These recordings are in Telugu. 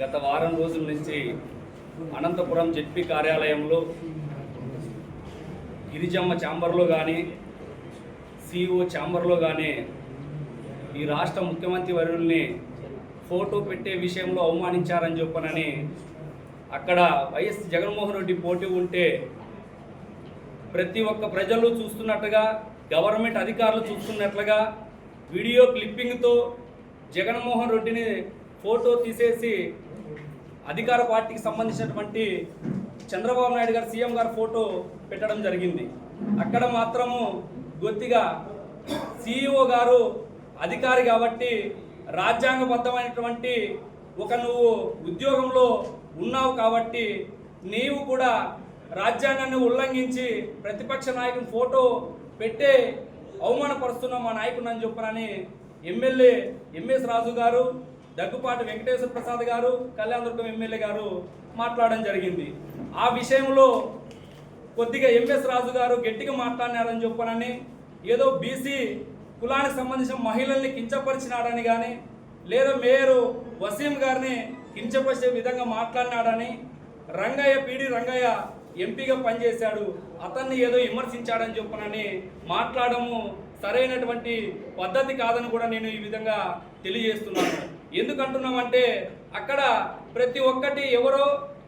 గత వారం రోజుల నుంచి అనంతపురం జెడ్పీ కార్యాలయంలో గిరిజమ్మ ఛాంబర్లో కానీ సిఇఓ ఛాంబర్లో కానీ ఈ రాష్ట్ర ముఖ్యమంత్రి వరుల్ని ఫోటో పెట్టే విషయంలో అవమానించారని చెప్పనని అక్కడ వైఎస్ జగన్మోహన్ రెడ్డి పోటీ ఉంటే ప్రతి ఒక్క ప్రజలు చూస్తున్నట్టుగా గవర్నమెంట్ అధికారులు చూస్తున్నట్లుగా వీడియో క్లిప్పింగ్తో జగన్మోహన్ రెడ్డిని ఫోటో తీసేసి అధికార పార్టీకి సంబంధించినటువంటి చంద్రబాబు నాయుడు గారు సీఎం గారు ఫోటో పెట్టడం జరిగింది. అక్కడ మాత్రము గొత్తిగా సీఈఓ గారు అధికారి కాబట్టి రాజ్యాంగబద్ధమైనటువంటి ఒక నువ్వు ఉద్యోగంలో ఉన్నావు కాబట్టి నీవు కూడా రాజ్యాంగాన్ని ఉల్లంఘించి ప్రతిపక్ష నాయకుని ఫోటో పెట్టే అవమానపరుస్తున్న మా నాయకుడు అని చెప్పనని ఎమ్మెల్యే ఎంఎస్ రాజు గారు దగ్గుపాటి వెంకటేశ్వర ప్రసాద్ గారు కళ్యాణదుర్గం ఎమ్మెల్యే గారు మాట్లాడడం జరిగింది. ఆ విషయంలో కొద్దిగా ఎంఎస్ రాజు గారు గట్టిగా మాట్లాడినారని చెప్పనని ఏదో బీసీ కులానికి సంబంధించిన మహిళల్ని కించపరిచినాడని కానీ లేదా మేయరు వసీం గారిని కించపరిచే విధంగా మాట్లాడినాడని రంగయ్య పీడి రంగయ్య ఎంపీగా పనిచేశాడు. అతన్ని ఏదో విమర్శించాడని చెప్పనని మాట్లాడము సరైనటువంటి పద్ధతి కాదని కూడా నేను ఈ విధంగా తెలియజేస్తున్నాను. ఎందుకంటున్నామంటే అక్కడ ప్రతి ఒక్కటి ఎవరో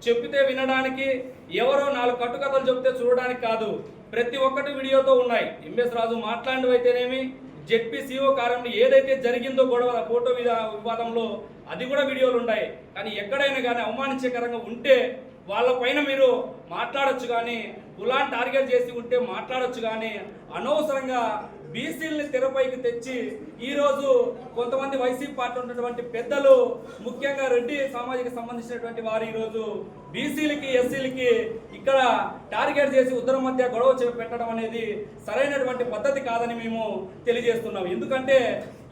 చెప్పితే వినడానికి ఎవరో నాలుగు కట్టుకథలు చెప్తే చూడడానికి కాదు. ప్రతి ఒక్కటి వీడియోతో ఉన్నాయి. ఎంఎస్ రాజు మాట్లాడినవైతేనేమి జెడ్పీసీఓ కార్యంలో ఏదైతే జరిగిందో గొడవ ఫోటో విధా వివాదంలో అది కూడా వీడియోలు ఉన్నాయి. కానీ ఎక్కడైనా కానీ అవమానించకరంగా ఉంటే వాళ్ళపైన మీరు మాట్లాడచ్చు కానీ కులాన్ని టార్గెట్ చేసి ఉంటే మాట్లాడచ్చు కానీ అనవసరంగా బీసీలని తెరపైకి తెచ్చి ఈరోజు కొంతమంది వైసీపీ పార్టీ ఉన్నటువంటి పెద్దలు ముఖ్యంగా రెడ్డి సామాజిక సంబంధించినటువంటి వారు ఈరోజు బీసీలకి ఎస్సీలకి ఇక్కడ టార్గెట్ చేసి ఉత్తర మధ్య గొడవ చే- పెట్టడం అనేది సరైనటువంటి పద్ధతి కాదని మేము తెలియజేస్తున్నాం. ఎందుకంటే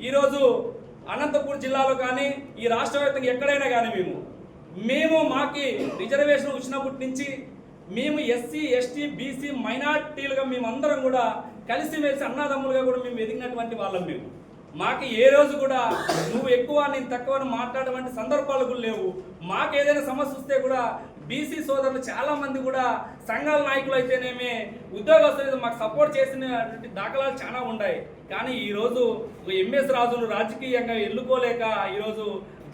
ఈరోజు అనంతపూర్ జిల్లాలో కానీ ఈ రాష్ట్ర వ్యాప్తంగా ఎక్కడైనా కానీ మేము మేము మాకి రిజర్వేషన్ వచ్చినప్పటి నుంచి మేము ఎస్సీ ఎస్టీ బీసీ మైనార్టీలుగా మేమందరం కూడా కలిసిమెలిసి అన్నదమ్ములుగా కూడా మేము ఎదిగినటువంటి వాళ్ళం మేము. మాకు ఏ రోజు కూడా నువ్వు ఎక్కువ నేను తక్కువ అని మాట్లాడేటువంటి సందర్భాలు కూడా లేవు. మాకు ఏదైనా సమస్య వస్తే కూడా బీసీ సోదరులు చాలామంది కూడా సంఘాల నాయకులు అయితేనేమి ఉద్యోగస్తులు మాకు సపోర్ట్ చేసినటువంటి దాఖలాలు చాలా ఉన్నాయి. కానీ ఈరోజు ఎంఎస్ రాజును రాజకీయంగా ఎల్లుకోలేక ఈరోజు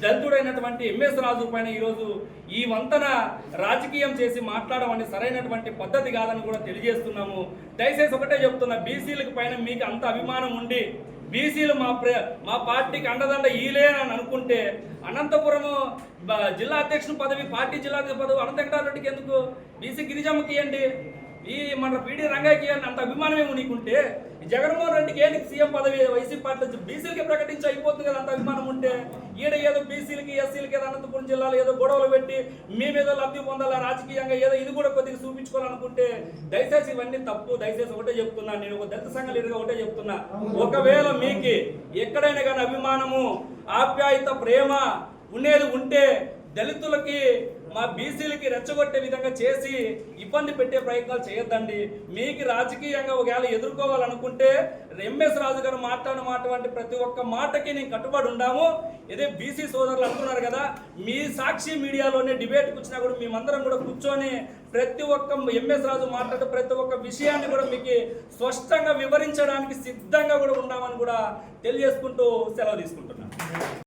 దళితుడైనటువంటి ఎంఎస్ రాజు పైన ఈరోజు ఈ వంతన రాజకీయం చేసి మాట్లాడడం అనేది సరైనటువంటి పద్ధతి కాదని కూడా తెలియజేస్తున్నాము. దయచేసి ఒకటే చెప్తున్నా బీసీలకు పైన మీకు అంత అభిమానం ఉండి బీసీలు మా ప్ర మా పార్టీకి అండదండ ఈలే అని అనుకుంటే అనంతపురం జిల్లా అధ్యక్షుని పదవి పార్టీ జిల్లా పదవి అనంత వెంకటరెడ్డికి ఎందుకు? బీసీ గిరిజమ్మకి ఇవ్వండి ఈ మన పీడి రంగయ్యకి అంత అభిమానం ఏమో నీకుంటే జగన్మోహన్ రెడ్డికి ఏంటి సీఎం పదవి వైసీపీ పార్టీ బీసీలకి ప్రకటించి అయిపోతుంది కదా అంత అభిమానం ఉంటే. ఈడ ఏదో బీసీలకి ఎస్సీలకి ఏదో అనంతపురం జిల్లాలో ఏదో గొడవలు పెట్టి మేమేదో లబ్ధి పొందాలా రాజకీయంగా ఏదో ఇది కూడా కొద్దిగా చూపించుకోవాలనుకుంటే దయచేసి ఇవన్నీ తప్పు. దయచేసి ఒకటే చెప్తున్నా నేను ఒక దళిత సంఘ లీడర్గా ఒకటే చెప్తున్నా. ఒకవేళ మీకు ఎక్కడైనా కానీ అభిమానము ఆప్యాయత ప్రేమ ఉండేది ఉంటే దళితులకి మా బీసీలకి రెచ్చగొట్టే విధంగా చేసి ఇబ్బంది పెట్టే ప్రయత్నాలు చేయొద్దండి. మీకు రాజకీయంగా ఒకవేళ ఎదుర్కోవాలనుకుంటే ఎంఎస్ రాజు గారు మాట్లాడిన మాట్లాడి ప్రతి ఒక్క మాటకి నేను కట్టుబడి ఉండాము ఇదే బీసీ సోదరులు అంటున్నారు కదా మీ సాక్షి మీడియాలోనే డిబేట్కి వచ్చినా కూడా మేమందరం కూడా కూర్చొని ప్రతి ఒక్క ఎంఎస్ రాజు మాట్లాడే ప్రతి ఒక్క విషయాన్ని కూడా మీకు స్పష్టంగా వివరించడానికి సిద్ధంగా కూడా ఉన్నామని కూడా తెలియజేసుకుంటూ సెలవు తీసుకుంటున్నాను.